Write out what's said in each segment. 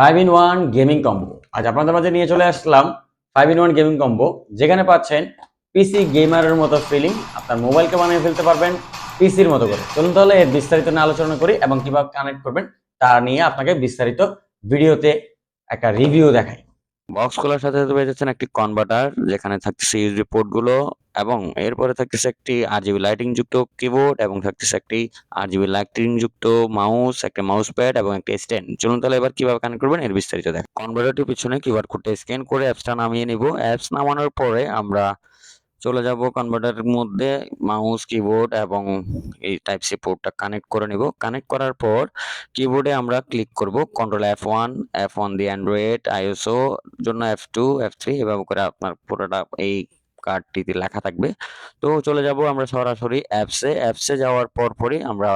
Five in one gaming combo আজ আপনাদের মাঝে নিয়ে চলে আসলাম five in one gaming combo যেখানে পাচ্ছেন পিসি গেমারের মতো ফিলিং আপনার মোবাইলকে বানিয়ে ফেলতে পারবেন পিসির মতো করে। চলুন তাহলে এর বিস্তারিত নিয়ে আলোচনা করি এবং কীভাবে কানেক্ট করবেন তা নিয়ে আপনাকে বিস্তারিত ভিডিওতে একটা রিভিউ দেখাই। বক্স খোলার সাথে সাথে পেয়ে যাচ্ছেন একটি কনভার্টার যেখানে থাকতেছে ইউএসবি পোর্টগুলো এবং এরপরে থাকতেছে একটি আরজিবি লাইটিং যুক্ত কিবোর্ড এবং থাকতেছে একটি আরজিবি লাইটিং যুক্ত মাউস একটা মাউস প্যাড এবং একটা স্ট্যান্ড চলুন তাহলে এবার কীভাবে কানেক্ট করবেন এর বিস্তারিত দেখ। কনভার্টারটির পিছনে কিউআর কোডটা স্ক্যান করে অ্যাপসটা নামিয়ে নিব। অ্যাপস নামানোর পরে আমরা চলে যাব কনভার্টারের মধ্যে মাউস কিবোর্ড এবং এই টাইপ সি পোর্টটা কানেক্ট করে নিব। কানেক্ট করার পর কিবোর্ডে আমরা ক্লিক করব। Control F one F one the Android ISO জন্য এফ টু এফ থ্রি এভাবে করে আপনার পুরোটা এই কার্ডটিতে লেখা থাকবে। তো চলে যাব আমরা সরাসরি অ্যাপসে অ্যাপসে যাওয়ার পর পরই আমরা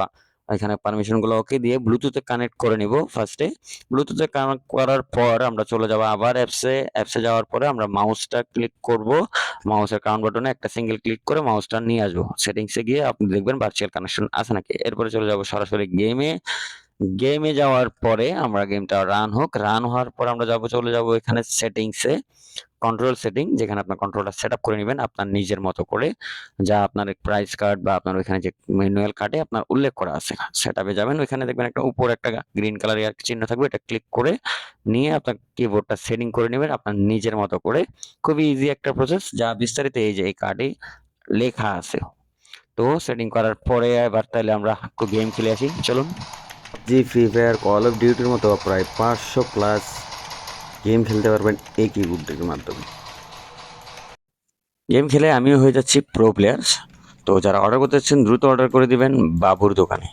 এখানে পারমিশনগুলো ওকে দিয়ে ব্লুটুথে কানেক্ট করে নিব ফার্স্টে ব্লুটুথে কানেক্ট করার পর আমরা চলে যাব আবার অ্যাপসে অ্যাপসে যাওয়ার পরে আমরা মাউসটা ক্লিক করব। মাউসের কাউন্ট বাটনে একটা সিঙ্গেল ক্লিক করে মাউসটা নিয়ে আসব। সেটিংসে গিয়ে আপনি দেখবেন ভার্চুয়াল কানেকশন আছে নাকি? এরপরে চলে যাব সরাসরি গেমে গেমে যাওয়ার পরে আমরা গেমটা রান হোক রান হওয়ার পর আমরা যাব, চলে যাব এখানে সেটিংসে কন্ট্রোল সেটিং যেখানে আপনার কন্ট্রোলটা সেট আপ করে নেবেন আপনার নিজের মতো করে। যা আপনার প্রাইস কার্ড বা আপনার ওইখানে যে ম্যানুয়াল কার্ডে আপনার উল্লেখ করা আছে। সেট আপে যাবেন, ওইখানে দেখবেন একটা উপর একটা গ্রিন কালারের চিহ্ন থাকবে, এটা ক্লিক করে নিয়ে আপনার কিবোর্ডটা সেটিং করে নেবেন আপনার নিজের মতো করে। খুবই ইজি একটা প্রসেস যা বিস্তারিত এই যে, এই কার্ডে লেখা আছে। তো সেটিং করার পরে এবার তাহলে আমরা একটু গেম খেলে আসি। চলুন। জি ফ্রি ফায়ার কল অফ ডিউটির মতো প্রায় পাঁচশো প্লাস গেম খেলতে পারবেন এই কিবোর্ডের মাধ্যমে। গেম খেলে আমিও হয়ে যাচ্ছি প্রো প্লেয়ার্স তো যারা অর্ডার করতে চাচ্ছেন, দ্রুত অর্ডার করে দিবেন বাবুর দোকানে।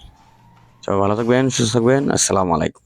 সবাই ভালো থাকবেন, সুস্থ থাকবেন, আসসালামু আলাইকুম।